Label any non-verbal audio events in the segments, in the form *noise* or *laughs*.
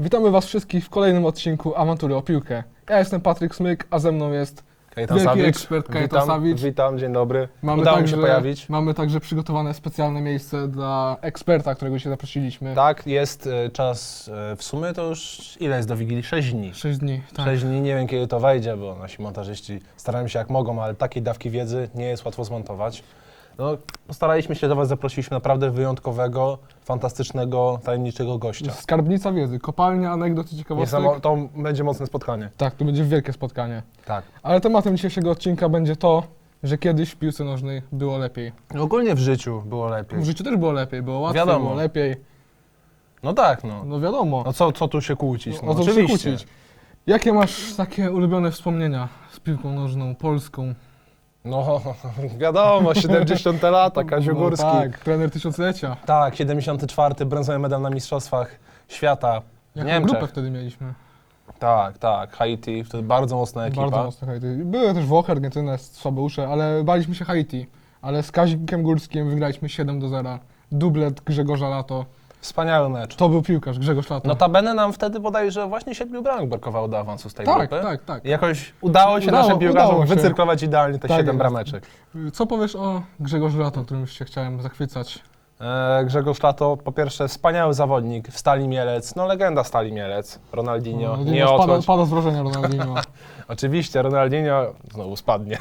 Witamy Was wszystkich w kolejnym odcinku Awantury o piłkę. Ja jestem Patryk Smyk, a ze mną jest Kajetan wielki Sawicz. ekspert Kajetan witam, Sawicz. Witam, dzień dobry. Mamy Udało mi także, się pojawić. Mamy także przygotowane specjalne miejsce dla eksperta, którego się zaprosiliśmy. Tak, jest e, czas, e, w sumie to już ile jest do Wigilii? 6 dni. 6 dni. Tak. 6 dni, nie wiem kiedy to wejdzie, bo nasi montażyści starają się jak mogą, ale takiej dawki wiedzy nie jest łatwo zmontować. No, postaraliśmy się do Was, zaprosiliśmy naprawdę wyjątkowego, fantastycznego, tajemniczego gościa. Skarbnica wiedzy, kopalnia anegdot i ciekawostek. Niesamo- to będzie mocne spotkanie. Tak, to będzie wielkie spotkanie. Tak. Ale tematem dzisiejszego odcinka będzie to, że kiedyś w piłce nożnej było lepiej. Ogólnie w życiu było lepiej. W życiu też było lepiej, było łatwiej, Wiadomo. było lepiej. No tak, no. No wiadomo. No co, co tu się kłócić? No, o co się oczywiście. kłócić. Jakie masz takie ulubione wspomnienia z piłką nożną polską? No, *laughs* wiadomo, 70 lata, Kazio No Górski. tak, trener tysiąclecia. Tak, 74. brązowy medal na Mistrzostwach Świata w Jaką Niemczech. grupę wtedy mieliśmy? Tak, tak, Haiti, wtedy bardzo mocna ekipa. Bardzo mocno Haiti. Były też Włochy, Argentyna, słabeusze, ale baliśmy się Haiti. Ale z Kazikiem Górskim wygraliśmy 7 do 0. Dublet Grzegorza Lato. Wspaniały mecz. To był piłkarz, Grzegorz Lato. Notabene nam wtedy bodajże właśnie siedmiu bramek brakowało do awansu z tej tak, grupy. tak, tak. I jakoś udało się Udało- naszym piłkarzom się. wycyrklować idealnie te Tak siedem brameczek. Co powiesz o Grzegorzu Lato, którym już się chciałem zachwycać? E, Grzegorz Lato, po pierwsze, wspaniały zawodnik w Stali Mielec, no legenda Stali Mielec, Ronaldinho, Ronaldinho nie spada, odchodź. pada z wrażenia Ronaldinho. *laughs* Oczywiście, Ronaldinho znowu spadnie.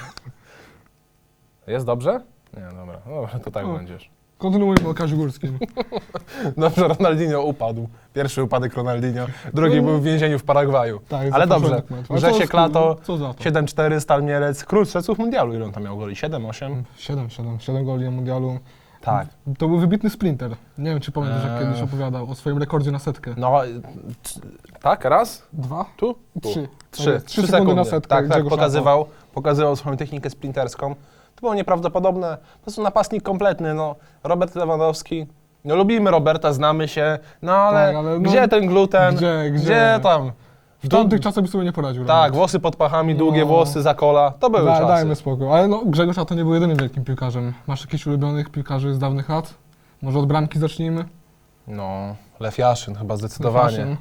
*laughs* Jest dobrze? Nie, dobra, dobra to tak O. będziesz. Kontynuujmy o Kaziu Górskim. *laughs* Dobrze, Ronaldinho upadł. Pierwszy upadek Ronaldinho, drugi był w więzieniu w Paragwaju. Tak, Ale dobrze, początek meczu. Ale Grzesiek co- Lato, Co za to? 7-4, Stal Mielec, król strzelców mundialu. Ile on tam miał goli? 7-8? 7, 7, 7 goli na mundialu. Tak. To był wybitny sprinter. Nie wiem, czy pamiętasz, jak Eee. kiedyś opowiadał o swoim rekordzie na setkę. No, c- tak, raz, Dwa? tu, tu. Trzy. Trzy, Trzy sekundy na setkę Tak, tak, Grzegorz pokazywał, pokazywał swoją technikę sprinterską. To było nieprawdopodobne. Po prostu napastnik kompletny, no. Robert Lewandowski. No lubimy Roberta, znamy się, no ale, Tak, ale no, gdzie ten gluten? gdzie, gdzie? Tam? W tamtych czasach by sobie nie poradził. Tak, Robert. włosy pod pachami, długie No. włosy za kola. To były Da, czasy. dajmy spokój. Ale no, Grzegorz to nie był jedynym wielkim piłkarzem. Masz jakichś ulubionych piłkarzy z dawnych lat? Może od bramki zacznijmy? No, Lech Jaszyn chyba zdecydowanie. Fashion.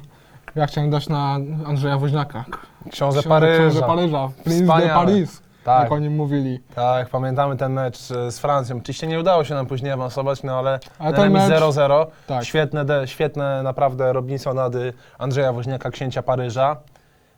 Ja chciałem dać na Andrzeja Woźniaka. Książę Książę- Paryża. Książę Paryża. Prince de. Paris, Tak, jak o nim mówili. tak, pamiętamy ten mecz e, z Francją. Oczywiście nie udało się nam później awansować, no ale Ale ten remis mecz... 0-0. Tak. Świetne, de, świetne naprawdę Robinsonady Andrzeja Woźniaka, księcia Paryża.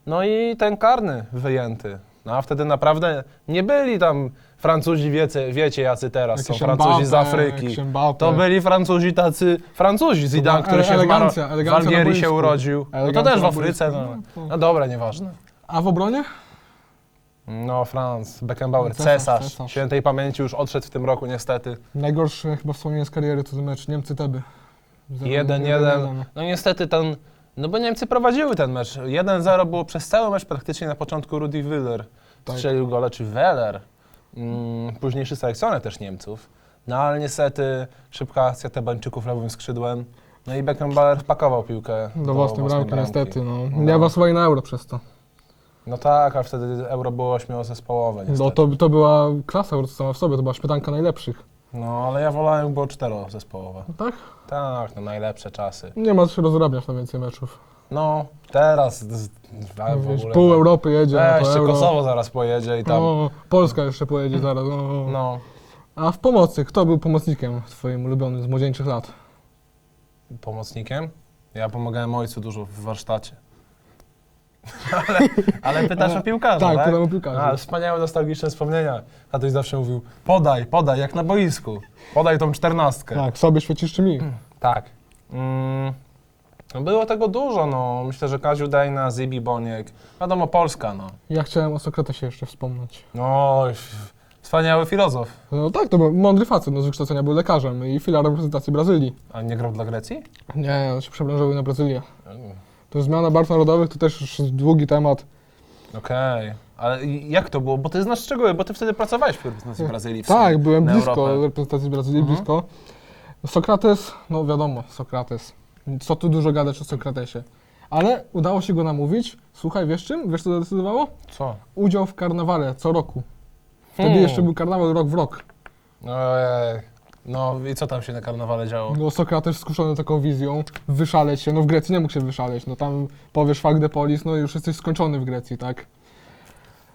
No i ten karny wyjęty. No a wtedy naprawdę nie byli tam Francuzi, wiecie, wiecie jacy teraz są, Jakiś Francuzi z Mbappé, Afryki. jakiś Mbappé. To byli Francuzi tacy, Francuzi, Zidane, była który się w, elegancja, w na Algierii się urodził. No to Elegancja też w na Afryce, boisku. no, No, no dobra, nieważne. A w obronie? No, Franz, Beckenbauer, Cesarz, cesarz, cesarz. świętej pamięci już odszedł w tym roku niestety. Najgorsze chyba wspomnienie z kariery to ten mecz Niemcy-Teby. Zero- Jeden, jeden, jeden. No niestety ten, no bo Niemcy prowadziły ten mecz. 1-0 było przez cały mecz praktycznie na początku Rudi Willer. Tak. Strzelił gole, czy Weller. Mm, późniejszy selekcjoner też Niemców. No ale niestety szybka akcja Tebańczyków lewym skrzydłem. No i Beckenbauer wpakował piłkę Do własnej bramki, niestety. No. No. Nie awansowali na euro przez to. No tak, a wtedy euro było ośmiozespołowe niestety. No to, to była klasa sama w sobie, to była śmietanka najlepszych. No ale ja wolałem, jak było czterozespołowe. Tak? Tak, no najlepsze czasy. Nie ma co się rozrabiać na więcej meczów. No, teraz z, w Wiesz, ogóle, pół Europy jedzie na to Weźcie, euro. Kosowo zaraz pojedzie i tam, No, Polska jeszcze pojedzie zaraz. No. no, A w pomocy, kto był pomocnikiem twoim ulubionym z młodzieńczych lat? pomocnikiem. Ja pomagałem ojcu dużo w warsztacie. *laughs* ale, ale pytasz o piłkarza, Tak, tak? pytam o piłkarzy. A, wspaniałe, nostalgiczne wspomnienia. Tatuś zawsze mówił, podaj, podaj, jak na boisku. Podaj tą czternastkę. Tak, sobie świecisz czy mi? Tak. Mm, no było tego dużo, no. Myślę, że Kaziu Dejna, Zibi Boniek. Wiadomo, Polska, no. Ja chciałem o Sokratesie jeszcze wspomnieć. No, f- wspaniały filozof. No tak, to był mądry facet, no z wykształcenia był lekarzem i filar reprezentacji Brazylii. A nie grał dla Grecji? Nie, on się przebranżował na Brazylię. To zmiana barw narodowych, to też już długi temat. Okej, ale jak to było? Bo ty znasz szczegóły, bo ty wtedy pracowałeś w reprezentacji Brazylii. W Tak, byłem na blisko Europę. reprezentacji Brazylii, Mhm. blisko. Sokrates, no wiadomo, Sokrates. Co tu dużo gadać o Sokratesie. Ale udało się go namówić. Słuchaj, wiesz czym? Wiesz co zadecydowało? Co? Udział w karnawale co roku. Wtedy Hmm. jeszcze był karnawał rok w rok. Ojej. No i co tam się na karnawale działo? No Sokrates skuszony taką wizją, wyszaleć się, no w Grecji nie mógł się wyszaleć, no tam powiesz fuck the police, no i już jesteś skończony w Grecji, tak?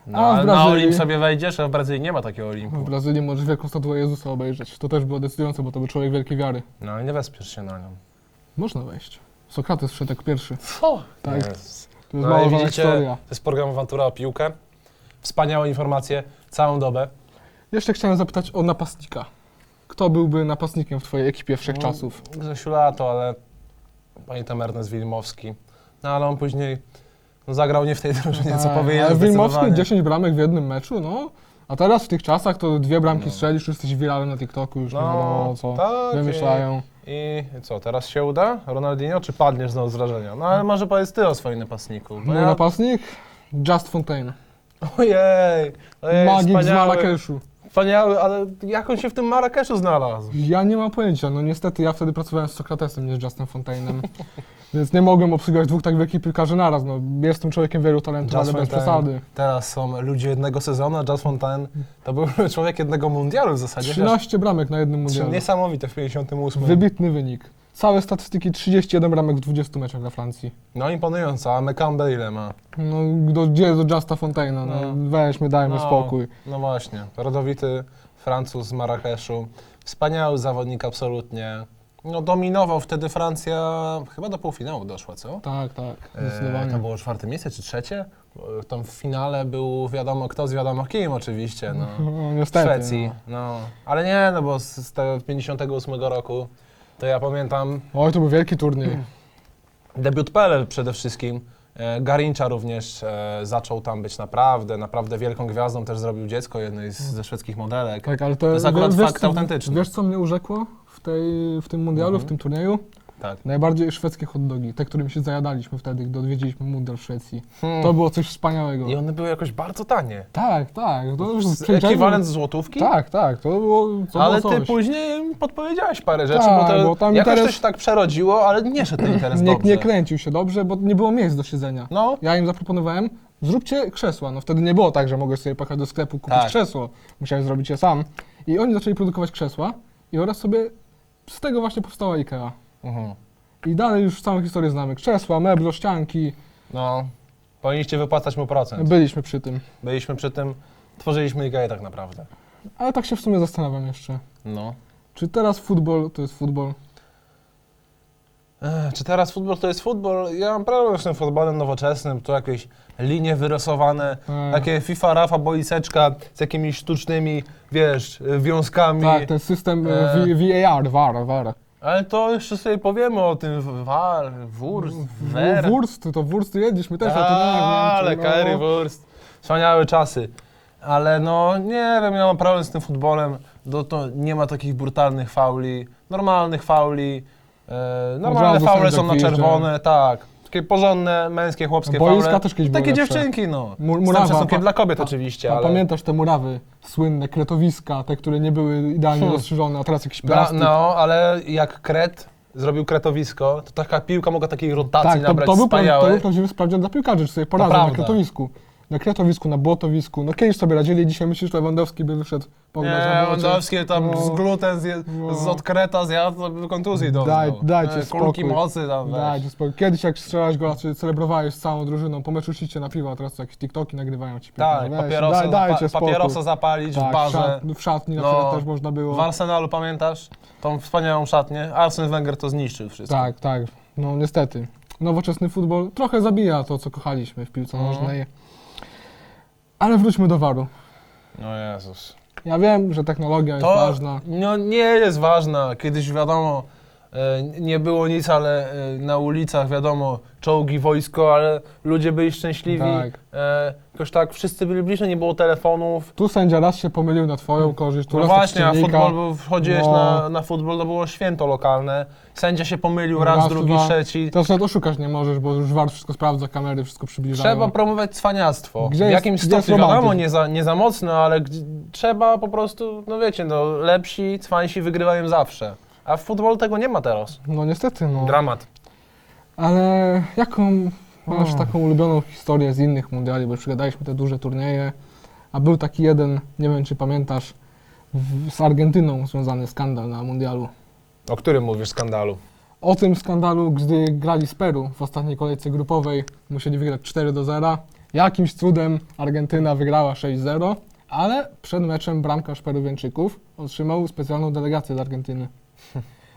No, A w ale na Brazylii- Olimp sobie wejdziesz, a w Brazylii nie ma takiego W Olimpu. Brazylii możesz wielką statuę Jezusa obejrzeć, to też było decydujące, bo to był człowiek wielkiej wiary. No ale nie wespiesz się na nią. Można wejść. Sokrates wszedł jako pierwszy, Co? tak? To jest No i malowana widzicie, historia. to jest program Awantura o piłkę. Wspaniałe informacje, całą dobę. Jeszcze chciałem zapytać o napastnika. Kto byłby napastnikiem w twojej ekipie No. wszechczasów? Grzesiu Lato, ale pamiętam Ernest Wilmowski. No ale on później no, zagrał nie w tej drużynie, co powinien Ale Wilmowski zdecydowanie. 10 bramek w jednym meczu, no. A teraz w tych czasach to dwie bramki No. strzelisz, już jesteś wiralny na TikToku, już nie wiadomo co tak, wymyślają. I, I co, teraz się uda? Ronaldinho, czy padniesz znowu z wrażenia? No ale może powiedz ty o swoim napastniku. Bo Mój ja... napastnik? Just Fontaine. Ojej, ojej Magik z wspaniały, Marrakeszu. Wspaniały, ale jak on się w tym Marrakeszu znalazł? Ja nie mam pojęcia, no niestety ja wtedy pracowałem z Sokratesem, nie z Justem Fontainem. *laughs* Więc nie mogłem obsługiwać dwóch tak wielkich piłkarzy naraz, no. Jestem człowiekiem wielu talentów, Just ale bez Fontaine. przesady. Teraz są ludzie jednego sezonu, a Just Fontaine to był *laughs* człowiek jednego mundialu w zasadzie. 13 bramek na jednym mundialu. Niesamowite w 58. Wybitny wynik. Całe statystyki 31 bramek w 20 meczach dla Francji. No imponująco, a Mekambe ile ma? No do, gdzie do Justa Fontaina? No, No. weźmy, dajmy No. spokój. No właśnie, rodowity Francuz z Marrakeszu. Wspaniały zawodnik absolutnie. No dominował wtedy Francja, chyba do półfinału doszła, co? Tak, tak, E, zdecydowanie. to było czwarte miejsce czy trzecie? E, Tam w finale był wiadomo kto z wiadomo kim oczywiście, no. *laughs* No, W niestety. Szwecji, no. Ale nie, no bo z, z tego 58 roku to ja pamiętam. Oj, to był wielki turniej. debiut Pele przede wszystkim. E, również e, zaczął tam być naprawdę, naprawdę wielką gwiazdą, też zrobił dziecko jednej z, ze szwedzkich modelek. Tak, ale to, To jest akurat fakt autentyczny. Wiesz, co mnie urzekło w, tej, w tym mundialu, Mhm. w tym turnieju? Tak. Najbardziej szwedzkie hot dogi, te, którymi się zajadaliśmy wtedy, gdy odwiedziliśmy mundial w Szwecji. Hmm. To było coś wspaniałego. I one były jakoś bardzo tanie. Tak, tak. To już Z- Ekwiwalent złotówki? Tak, tak, to było, to ale było ty coś. później podpowiedziałeś parę rzeczy, Tak, bo to bo tam jakoś interes- to się tak przerodziło, ale nie szedł ten interes nie, dobrze. nie kręcił się dobrze, bo nie było miejsc do siedzenia. No, Ja im zaproponowałem, zróbcie krzesła. No wtedy nie było tak, że mogłeś sobie pojechać do sklepu, kupić Tak. krzesło. Musiałeś zrobić je sam. I oni zaczęli produkować krzesła i oraz sobie z tego właśnie powstała IKEA. Mhm. I dalej już całą historię znamy. Krzesła, meble, ścianki. no. Powinniście wypłacać mu procent. Byliśmy przy tym. Byliśmy przy tym, tworzyliśmy IKEA tak naprawdę. Ale tak się w sumie zastanawiam jeszcze. No. Czy teraz futbol to jest futbol? Ech, czy teraz futbol to jest futbol? Ja mam problem z tym futbolem nowoczesnym, tu jakieś linie wyrysowane, E, takie FIFA, Rafa, boiseczka z jakimiś sztucznymi, wiesz, wiązkami. tak, ten system e, E. V- VAR, VAR, VAR. Ale to jeszcze sobie powiemy o tym war, wurst, wer. Wurst, to wurst jedliśmy też, ale to nie wiem. Ale czy- curry, wurst. Wspaniałe czasy. Ale no, nie wiem, ja mam problem z tym futbolem. Do, to nie ma takich brutalnych fauli, normalnych fauli. E, normalne razu faule są na czerwone, tak. Takie porządne, męskie, chłopskie Boiska faule. też kiedyś były Takie lepsze. dziewczynki, no. Mur- Z murawa, całym szacunkiem pa- dla kobiet oczywiście, A ale... pamiętasz te murawy słynne, kretowiska, te, które nie były idealnie Hmm. rozszerzone, a teraz jakiś Bra, plastik. no, ale jak Kret zrobił kretowisko, to taka piłka mogła takiej rotacji tak, to, nabrać to, był, pra- to wspaniałej. był prawdziwy sprawdzian dla piłkarzy, czy sobie poradzą na prawda. kretowisku. Na kretowisku, na błotowisku. No kiedyś sobie radzili, dzisiaj myślisz, że Lewandowski by wyszedł pograć Nie? Lewandowski tam No. z gluten, zje, No. z od kreta zjadł, to by kontuzji dostał. Daj- dajcie E, Kulki spokój. mocy tam, weź. Dajcie spokój. Kiedyś jak strzelałeś gola, czy celebrowałeś z całą drużyną, po meczu szliście na piwo, a teraz jakieś TikToki nagrywają ci Tak, piłkarze. Weź, papierosa, daj, dajcie spokój. papierosa zapalić tak, w barze. szat, w szatni na No. przykład też można było. W Arsenalu pamiętasz? Tą wspaniałą szatnię. Arsene Wenger to zniszczył wszystko. Tak, tak. No niestety. Nowoczesny futbol trochę zabija to, co kochaliśmy w piłce Mhm. nożnej. Ale wróćmy do waru. No Jezus. Ja wiem, że technologia jest ważna. no, nie jest ważna. Kiedyś wiadomo, nie było nic, ale e, na ulicach wiadomo, czołgi, wojsko, ale ludzie byli szczęśliwi. Tak. E, jakoś tak, wszyscy byli bliżej, nie było telefonów. Tu sędzia raz się pomylił na twoją korzyść, tu No raz tak właśnie, a przeciwnika. futbol, był, wchodziłeś No. na, na futbol, to było święto lokalne. Sędzia się pomylił raz, drugi, dwa. trzeci. Teraz nawet oszukać nie możesz, bo już war wszystko sprawdza, kamery wszystko przybliżają. Trzeba promować cwaniactwo. Gdzie w jest- jakimś gdzie jest stopniu, wiadomo, romantyzm? nie za, nie za mocno, ale gdzie, trzeba po prostu, no wiecie, no lepsi, cwańsi wygrywają zawsze. A w futbolu tego nie ma teraz. No niestety, no. Dramat. Ale jaką masz O. taką ulubioną historię z innych mundiali, bo już gadaliśmy te duże turnieje, a był taki jeden, nie wiem czy pamiętasz, w, z Argentyną związany skandal na mundialu. O którym mówisz skandalu? O tym skandalu, gdy grali z Peru w ostatniej kolejce grupowej, musieli wygrać 4 do 0. Jakimś cudem Argentyna wygrała 6-0, ale przed meczem bramkarz Peruwianczyków otrzymał specjalną delegację z Argentyny.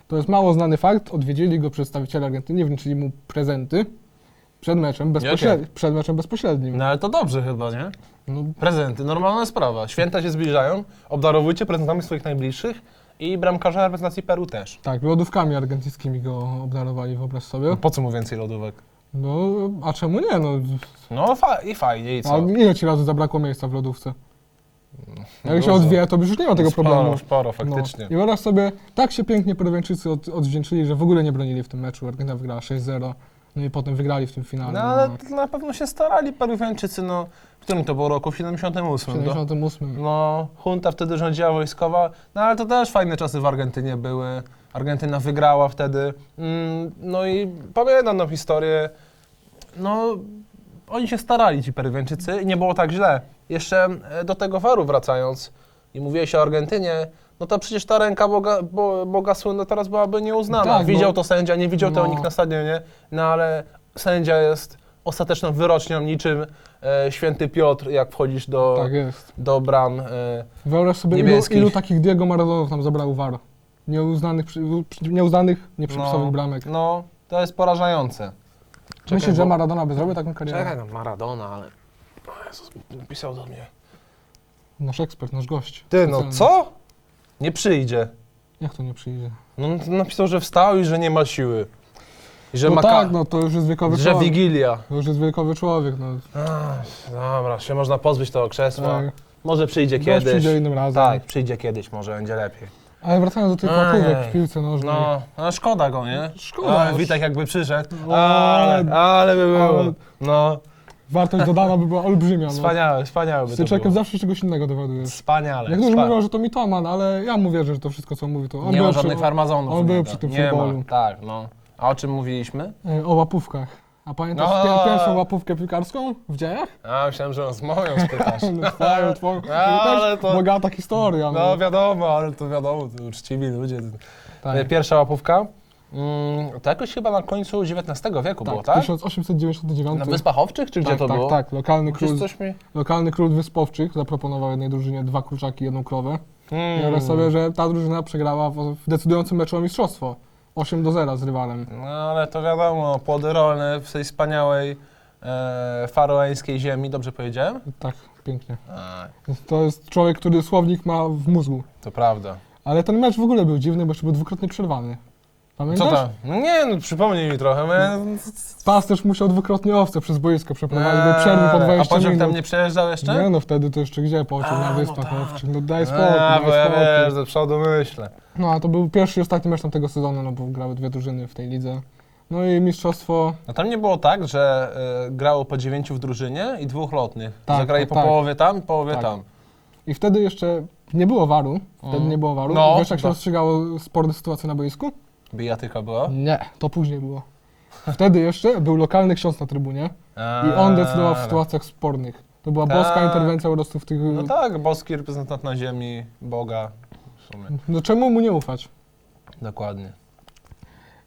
To jest mało znany fakt, odwiedzili go przedstawiciele Argentyny, wręczyli mu prezenty przed meczem, bezpośred... przed meczem bezpośrednim. No ale to dobrze chyba, nie? No, Prezenty, normalna sprawa. Święta się zbliżają, obdarowujcie prezentami swoich najbliższych i bramkarza reprezentacji Peru też. tak, lodówkami argentyńskimi go obdarowali, wyobraź sobie. Po co mu więcej lodówek? No, a czemu nie? No, No fa i fajnie, i a co? ile ci razy zabrakło miejsca w lodówce? Jak się odwie, to już nie ma tego sporo, problemu. Sporo, faktycznie. No. I wyobraź sobie, tak się pięknie Peruwianczycy od, odwdzięczyli, że w ogóle nie bronili w tym meczu. Argentyna wygrała 6-0, no i potem wygrali w tym finale. No ale to na pewno się starali Peruwianczycy, no. W którym to było roku? W 78. w do- 78. No, junta wtedy rządziła wojskowa, no ale to też fajne czasy w Argentynie były. Argentyna wygrała wtedy. Mm, no i pamiętam tą historię. No, oni się starali, ci Peruwianczycy, i nie było tak źle. Jeszcze e, do tego waru wracając i mówiłeś o Argentynie, no to przecież ta ręka Boga, Bo, Boga Słynna teraz byłaby nieuznana. Tak, widział no. to sędzia, nie widział tego No. nikt na stadionie, no ale sędzia jest ostateczną wyrocznią niczym e, święty Piotr, jak wchodzisz do, Tak do bram. E, Wyobraź sobie, ilu, ilu takich Diego Maradonów nam zabrał VAR. Nieuznanych, nieuznanych nieprzypisowych No. bramek. no, to jest porażające. Myślisz, że bo- Maradona by zrobił taką karierę? Czekaj, no Maradona, ale... O Jezus, napisał do mnie. Nasz ekspert, nasz gość. Ty, no Specjalny. co? Nie przyjdzie. Jak to nie przyjdzie? No napisał, że wstał i że nie ma siły. I że no ma tak, ka- no to już jest wiekowy że człowiek. Wigilia. To już jest wiekowy człowiek, no. Ach, dobra, się można pozbyć tego krzesła. Tak. Może przyjdzie Gość kiedyś. przyjdzie innym razem. Tak, przyjdzie kiedyś, może będzie lepiej. Ale wracając do tych łapówek w piłce nożnej. No, no szkoda go, nie? Szkoda. A, Witek jakby przyszedł. O, Ale, ale by było. ale- No, Wartość dodana by była olbrzymia. No. wspaniałe, wspaniałe by Z to Tyczekiem było. zawsze czegoś innego dowiadujesz. Wspaniale. Niektórzy wspa- mówią, że to mitoman, ale ja mu wierzę, że to wszystko, co mówi, to on nie był ma przy- żadnych farmazonów. on u był niego. przy tym Nie futbolu. ma, tak, no. A o czym mówiliśmy? e, o łapówkach. A pamiętasz No. pie- pierwszą łapówkę piłkarską w dziejach? A, myślałem, że z moją spytasz. *laughs* No, twoją, twoją. A, ale to- bogata historia. No wiadomo, ale to wiadomo, to uczciwi ludzie. tak. Pierwsza łapówka. Mm, to jakoś chyba na końcu XIX wieku było, tak? 1899. Na Wyspach Owczych, czy gdzie tak, to tak, było? tak. Lokalny Gdzieś król, coś mi... lokalny król Wyspowczych zaproponował jednej drużynie dwa kurczaki i jedną krowę. I wyobraź sobie, że ta drużyna przegrała w, w decydującym meczu o mistrzostwo. 8 do 0 z rywalem. No ale to wiadomo, płody rolne w tej wspaniałej e, faroeńskiej ziemi, dobrze powiedziałem? Tak, pięknie. A, To jest człowiek, który słownik ma w mózgu. to prawda. Ale ten mecz w ogóle był dziwny, bo jeszcze był dwukrotnie przerwany. Co Pamiętasz? tam? No nie, no przypomnij mi trochę. bo ja- Pasterz musiał dwukrotnie owce przez boisko przeprowadzić, bo przerwy po Eee, 20 A pociąg tam nie przejeżdżał jeszcze? Nie no, wtedy to jeszcze gdzie pociąg A, na no wyspach tak. owczych. No daj spokój, A, bo ja spokój. wiesz, do przodu myślę. No a to był pierwszy i ostatni mecz tamtego sezonu, no bo grały dwie drużyny w tej lidze. No i mistrzostwo, No tam nie było tak, że e, grało po dziewięciu w drużynie i dwóch lotnych. Tak, Zagrali tak, po tak. połowie tam i połowie Tak. tam. i wtedy jeszcze nie było waru, wtedy Mm. nie było waru. No, Wiesz jak się tak. rozstrzygało sporne sytuacje na boisku? Bijatyka była. Nie, to później było. Wtedy jeszcze był lokalny ksiądz na trybunie i on decydował w sytuacjach spornych. To była Tak. boska interwencja po prostu w tych... No tak, boski reprezentant na ziemi, Boga. W sumie. No czemu mu nie ufać? Dokładnie.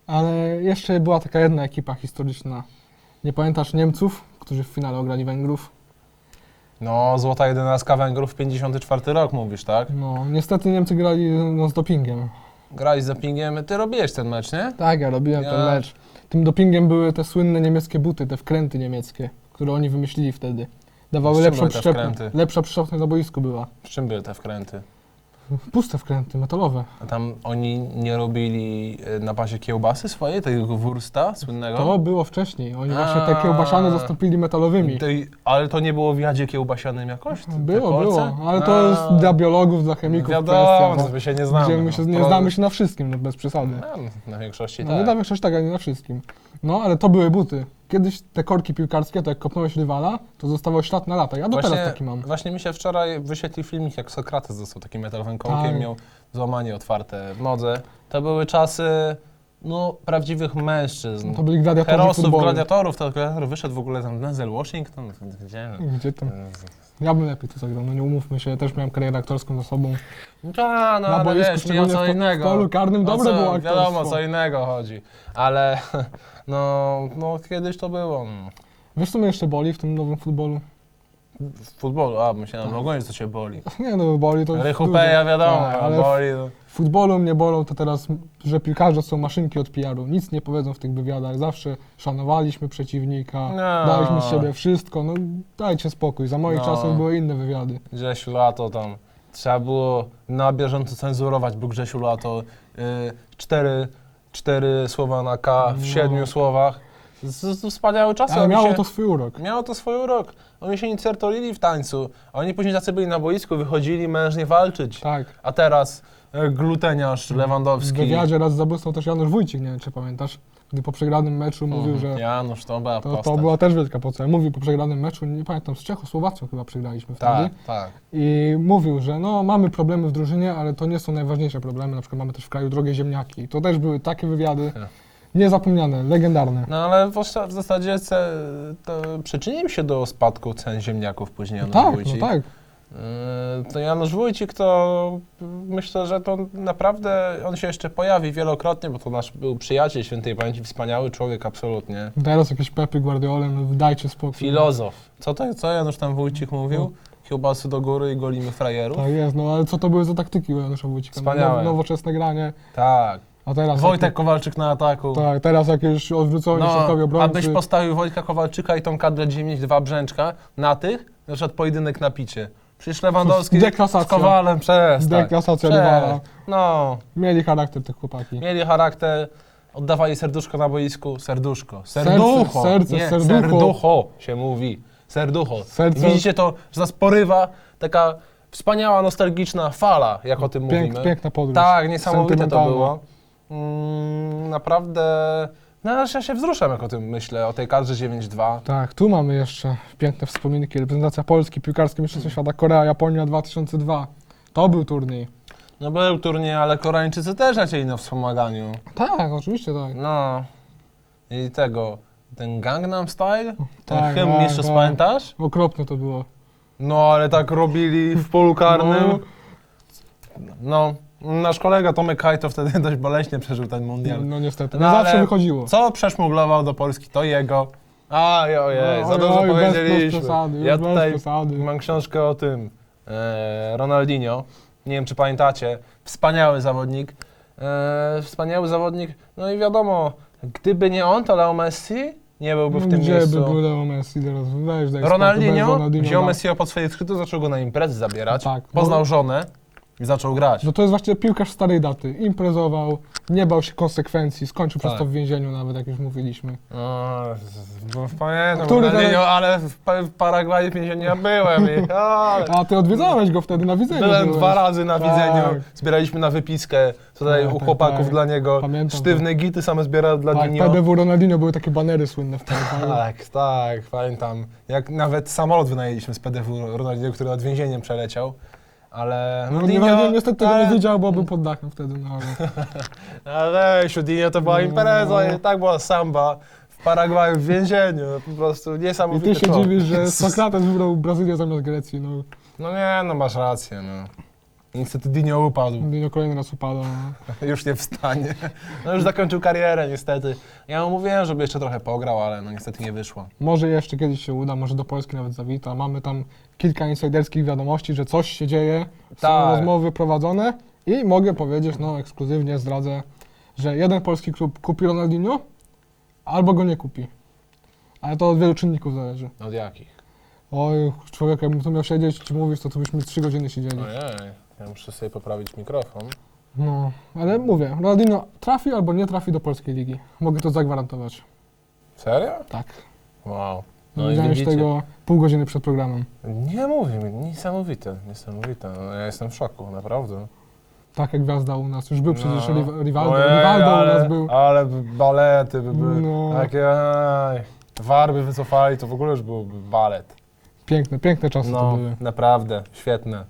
Ale jeszcze była taka jedna ekipa historyczna. Nie pamiętasz Niemców, którzy w finale ograli Węgrów? No, złota jedenastka Węgrów, 54 rok mówisz, tak? No, niestety Niemcy grali no, z dopingiem. Grałeś z dopingiem, ty robiłeś ten mecz, nie? Tak, ja robiłem Ja- ten mecz. Tym dopingiem były te słynne niemieckie buty, te wkręty niemieckie, które oni wymyślili wtedy. Dawały Z czym lepszą były te przyczepność. wkręty? Lepsza przyczepność na boisku była. Z czym były te wkręty? Puste wkręty, metalowe. A tam oni nie robili e, na bazie kiełbasy swojej, tego wursta słynnego? To było wcześniej. Oni właśnie te A. kiełbasiane zastąpili metalowymi. Tej- ale to nie było w jadzie kiełbasianym jakoś? Te Było, kolce? było. Ale to A. jest dla biologów, dla chemików Wiadomo, kwestia. my się nie znamy. Gdzie my no. się, nie Pro- znamy się na wszystkim, no bez przesady. No, na większości No, tak. na większość tak, ale nie na wszystkim. No, ale to były buty. Kiedyś te korki piłkarskie, to jak kopnąłeś rywala, to zostawał ślad na lata. Ja do teraz taki mam. Właśnie mi się wczoraj wyświetlił filmik, jak Sokrates został takim metalowym kołkiem, Tak. miał złamanie otwarte w nodze. To były czasy, no, prawdziwych mężczyzn. To byli gladiatorzy Herosów, futbolu. gladiatorów, to gladiator wyszedł w ogóle tam Denzel Washington, gdzie? Gdzie tam? Ja bym lepiej to zagrał, no nie umówmy się, też miałem karierę aktorską za sobą. A, no Na ale boisku, wiesz, mi o szczególnie co w innego. w polu karnym O dobre co, było Wiadomo, aktorstwo. co innego chodzi. Ale *laughs* no, no kiedyś to było. no. Wiesz co mnie jeszcze boli w tym nowym futbolu? W futbolu, a myślałem, Tak. że ogólnie co cię boli. *laughs* Nie no, boli to Rychupeja wiadomo, Tak, ale ale boli. no. W futbolu mnie bolą to teraz, że piłkarze są maszynki od PR-u. Nic nie powiedzą w tych wywiadach. Zawsze szanowaliśmy przeciwnika, No. daliśmy z siebie wszystko. No dajcie spokój. Za moich No. czasów były inne wywiady. Grzesiu Lato tam trzeba było na bieżąco cenzurować, bo Grzesiu Lato y, cztery, cztery słowa na K w No. siedmiu słowach. Z, z, wspaniały czas. Ale miało to swój urok. Miało to swój urok. Oni się nie certolili w tańcu. Oni później tacy byli na boisku, wychodzili mężnie walczyć. Tak. A teraz e, gluteniarz W Lewandowski. wywiadzie raz zabłysnął też Janusz Wójcik, nie wiem czy pamiętasz, gdy po przegranym meczu mówił, że Janusz, to była to, postać. to była też wielka poca. Mówił po przegranym meczu, nie pamiętam, z Czechosłowacją chyba przegraliśmy wtedy. Tak, tak. I mówił, że no mamy problemy w drużynie, ale to nie są najważniejsze problemy. Na przykład mamy też w kraju drogie ziemniaki. To też były takie wywiady. *laughs* niezapomniane, legendarne. No ale w, w zasadzie ce, to przyczynił się do spadku cen ziemniaków później No Janusz tak, Wójcik. no tak. Yy, To Janusz Wójcik to y, myślę, że to naprawdę on się jeszcze pojawi wielokrotnie, bo to nasz był przyjaciel świętej pamięci, wspaniały człowiek absolutnie. Teraz jakieś Pepy Guardiole, no dajcie spokój. Filozof. Co to, co Janusz tam Wójcik mówił? Kiełbasy do góry i golimy frajerów? Tak jest, no ale co to były za taktyki u Janusza Wójcika? No, Wspaniałe. now- Nowoczesne granie, Tak. A teraz... Wojtek Kowalczyk na ataku. Tak, teraz jakieś odwrócone środkowi No, obrońcy. abyś postawił Wojtka Kowalczyka i tą kadrę 9-2 Brzęczka na tych, na przykład pojedynek na picie. Przecież Lewandowski z Kowalem przez. Deklasacja rywala. No, Mieli charakter tych chłopaki. mieli charakter, oddawali serduszko na boisku. Serduszko. Serducho. serce, nie, serducho. serducho się mówi. Serducho. Serce- Widzicie to, że nas porywa taka wspaniała, nostalgiczna fala, jak o tym Pięk, mówimy. piękna podróż. Tak, niesamowite to było. Mm, naprawdę. No, aż ja się wzruszam, jak o tym myślę, o tej kadrze 9-2. Tak, tu mamy jeszcze piękne wspominki. Reprezentacja Polski, piłkarskie mistrzostwo świata Korea, Japonia 2002. To był turniej. No był turniej, ale Koreańczycy też lecieli na wspomaganiu. Tak, oczywiście tak. No. I tego, ten Gangnam Style? Ten Tak, hymn tak, mistrzostw, tak. pamiętasz? Okropne to było. No, ale tak robili w polu karnym. No, nasz kolega Tomek Hajto wtedy *laughs* dość boleśnie przeżył ten No, mundial. no niestety, No, nie ale zawsze wychodziło. Co przeszmuglował do Polski, to jego. Oj, ojej, No, za dużo oj, bez- bez powiedzieliśmy. przesady, już ja bez tutaj przesady. mam książkę o tym. E, Ronaldinho, nie wiem czy pamiętacie, wspaniały zawodnik. E, wspaniały zawodnik, no i wiadomo, gdyby nie on, to Leo Messi nie byłby w No, tym Gdzie miejscu. by był Leo Messi teraz? Weź, daj spokój, bez Ronaldinho wziął da. Messiego pod swoje skrzydło, zaczął go na imprezy zabierać, Tak. poznał No. żonę i zaczął grać. No to jest właśnie piłkarz starej daty. Imprezował, nie bał się konsekwencji, skończył przez Tak. to w więzieniu nawet, jak już mówiliśmy. No, bo pamiętam, Który Ronaldinho, teraz- ale w, Pa- w Paragwaju w więzieniu ja byłem i *laughs* ale, A ty odwiedzałeś go wtedy na widzeniu. byłem byłeś. dwa razy na Tak. widzeniu, zbieraliśmy na wypiskę tutaj Tak, u tak, chłopaków tak. dla niego, Pamiętam sztywne gity same zbierał dla Tak, Dinio. PDW Ronaldinho były takie banery słynne wtedy. tak? Tak, tak, pamiętam. Jak nawet samolot wynajęliśmy z PDW Ronaldinho, który nad więzieniem przeleciał. Ale No, Ronaldinho niestety ale- nie widział, bo był pod dachem wtedy, no ale... *laughs* Ale Dinio to była No. impreza i tak była samba w Paragwaju w więzieniu. Po prostu I niesamowity ty się człowiek. dziwisz, że *laughs* Sokrates wybrał Brazylię zamiast Grecji, no. No nie, no masz rację, no. Niestety Dinio upadł. Ronaldinho kolejny raz upada, no. *laughs* Już nie wstanie. No już zakończył karierę niestety. Ja mu mówiłem, żeby jeszcze trochę pograł, ale no niestety nie wyszło. Może jeszcze kiedyś się uda, może do Polski nawet zawita. Mamy tam kilka insiderskich wiadomości, że coś się dzieje, są Tak. rozmowy prowadzone i mogę powiedzieć, no ekskluzywnie zdradzę, że jeden polski klub kupi Ronaldinho, albo go nie kupi. Ale to od wielu czynników zależy. Od jakich? Oj, człowiek, jakbym tu miał siedzieć ci mówić, to tu byśmy trzy godziny siedzieli. Ojej, ja muszę sobie poprawić mikrofon. No, ale mówię, Ronaldinho trafi albo nie trafi do polskiej ligi. Mogę to zagwarantować. Serio? Tak. Wow. No i Widziałem widzicie. tego pół godziny przed programem. Nie mówię mi, niesamowite, niesamowite. No, ja jestem w szoku, naprawdę. Taka gwiazda u nas. Już był przecież No. Riv- Rivaldo, Ojej, Rivaldo u ale, nas był. Ale balety by były. No. Takie, aj, warby wycofali, to w ogóle już byłby balet. Piękne, piękne czasy to No, były. naprawdę, świetne.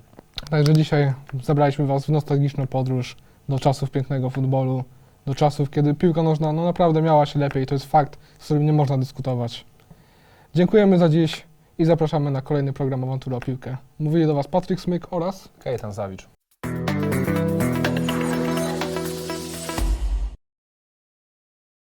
Także dzisiaj zabraliśmy Was w nostalgiczną podróż do czasów pięknego futbolu, do czasów, kiedy piłka nożna no naprawdę miała się lepiej. To jest fakt, z którym nie można dyskutować. Dziękujemy za dziś i zapraszamy na kolejny program Awantura o Piłkę. Mówili do Was Patryk Smyk oraz Kajetan Zawicz.